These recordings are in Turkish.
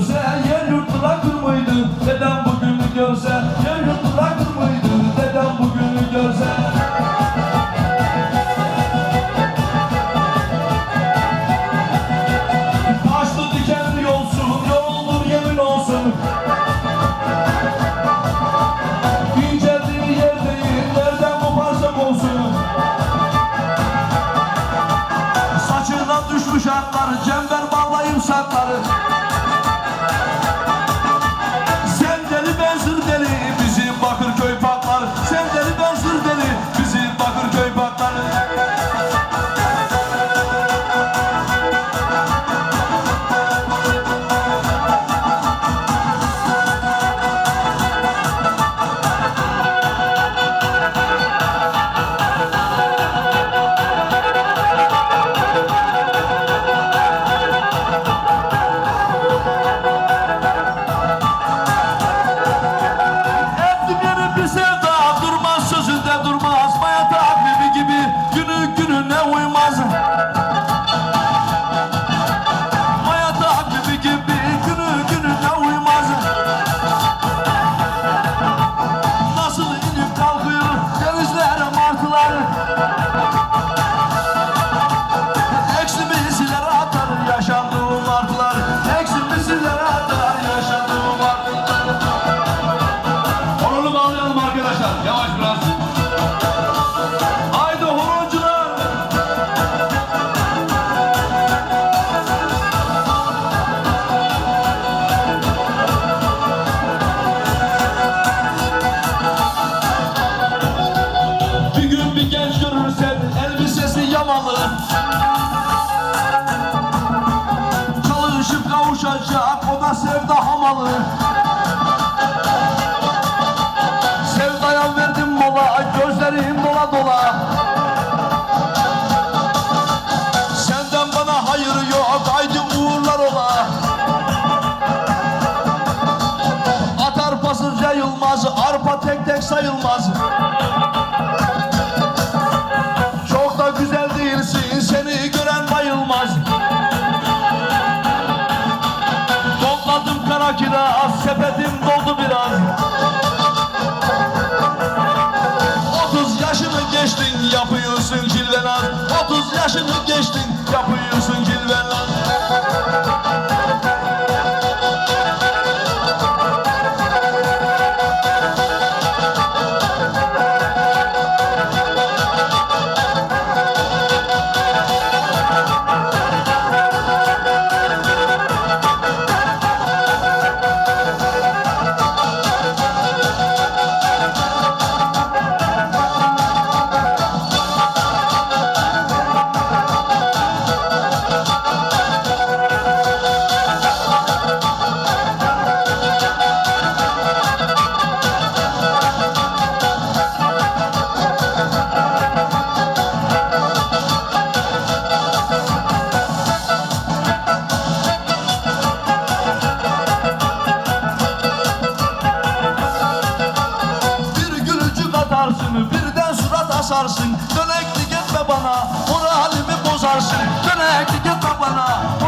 Jones. sarsın Döneklik etme bana Moralimi bozarsın. Döneklik etme bana.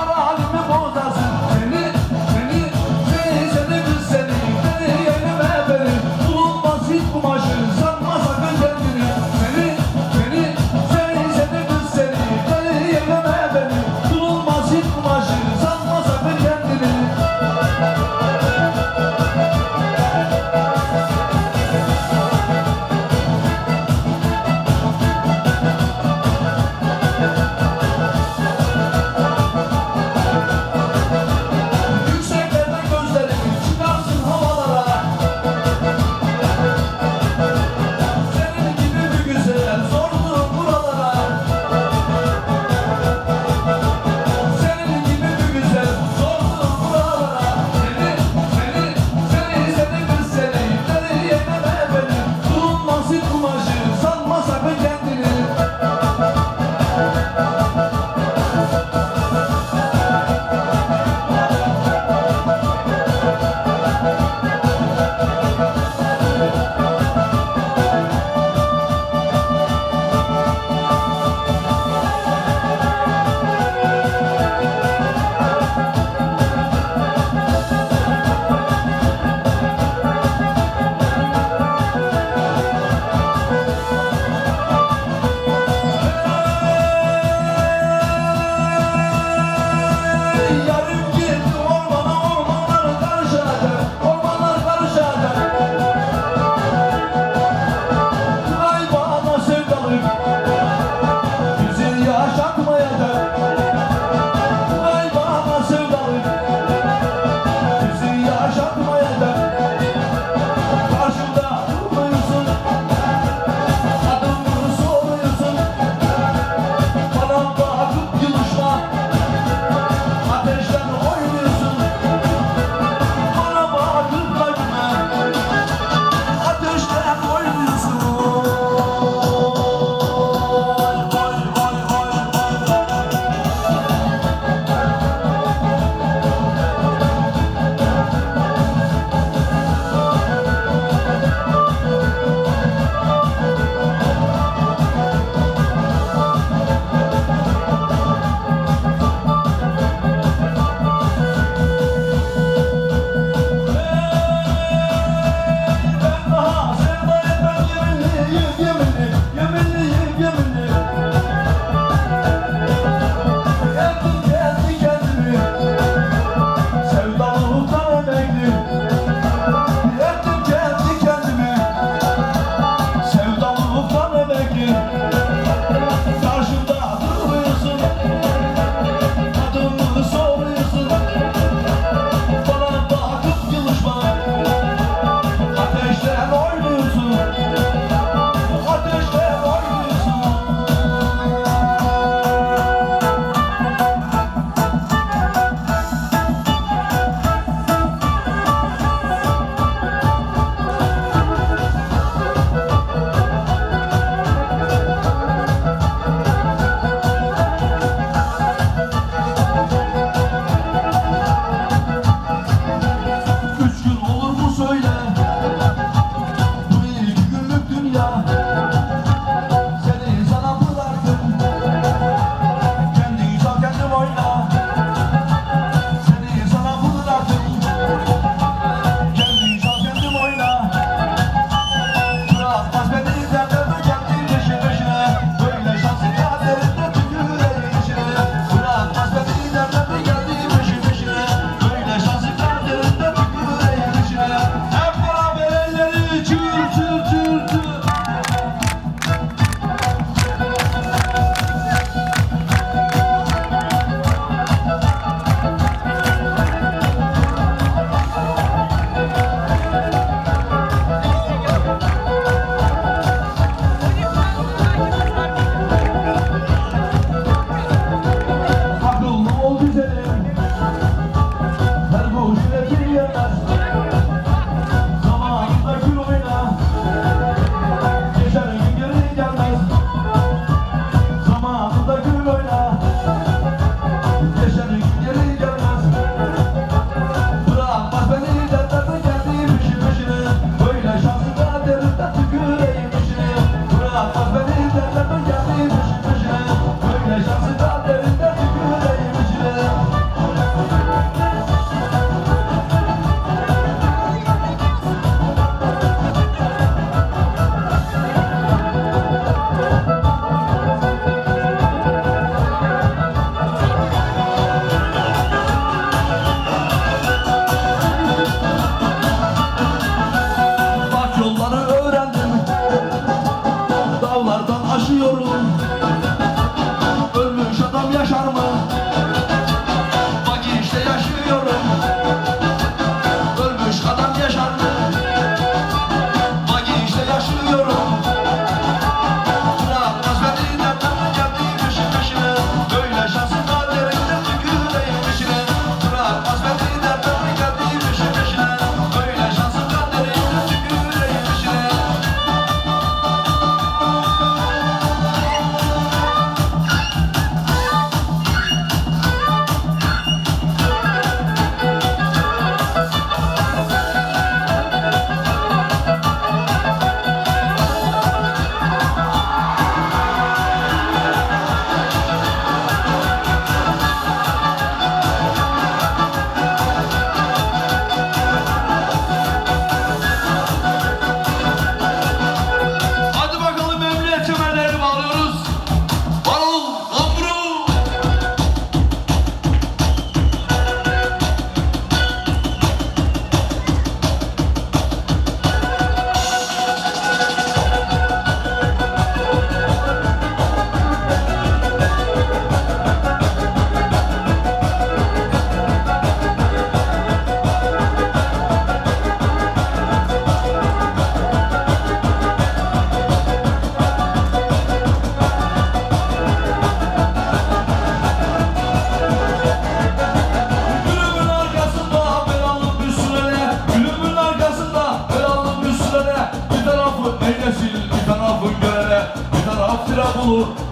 falou.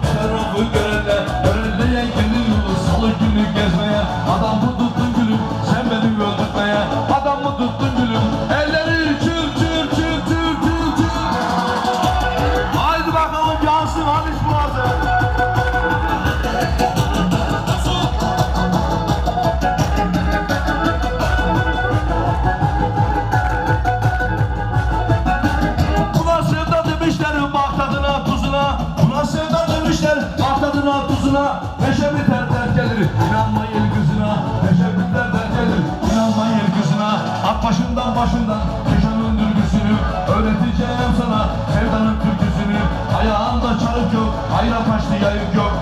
İnanmayın güzüne Teşebbüslerden gelir. İnanmayın güzüne At başından başından Keşanın dürgüsünü Öğreteceğim sana. Sevdanın türküsünü. Ayağımda çarık yok Hayra kaçtı yayık yok.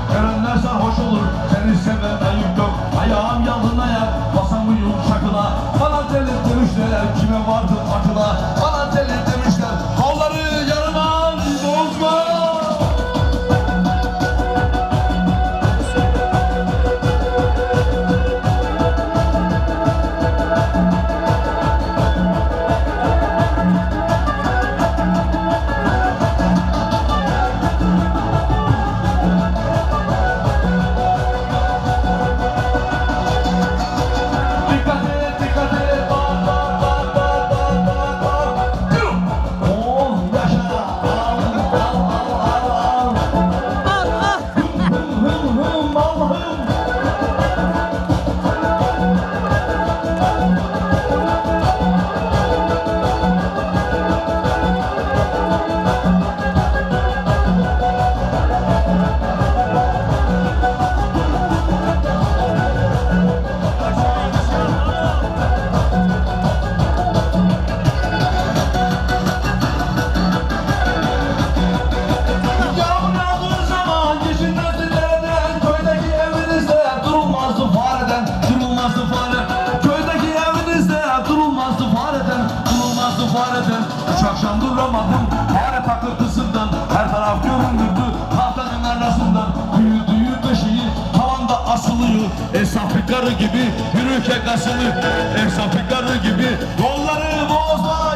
Üç akşam duramadım Fare takıntısından Her taraf göründürdü Tahtanın arasından. Büyüdüğü de şehir Tavanda asılıyor. Esnaf gibi Yürürken asılıyor Esnaf gibi Yolları bozlar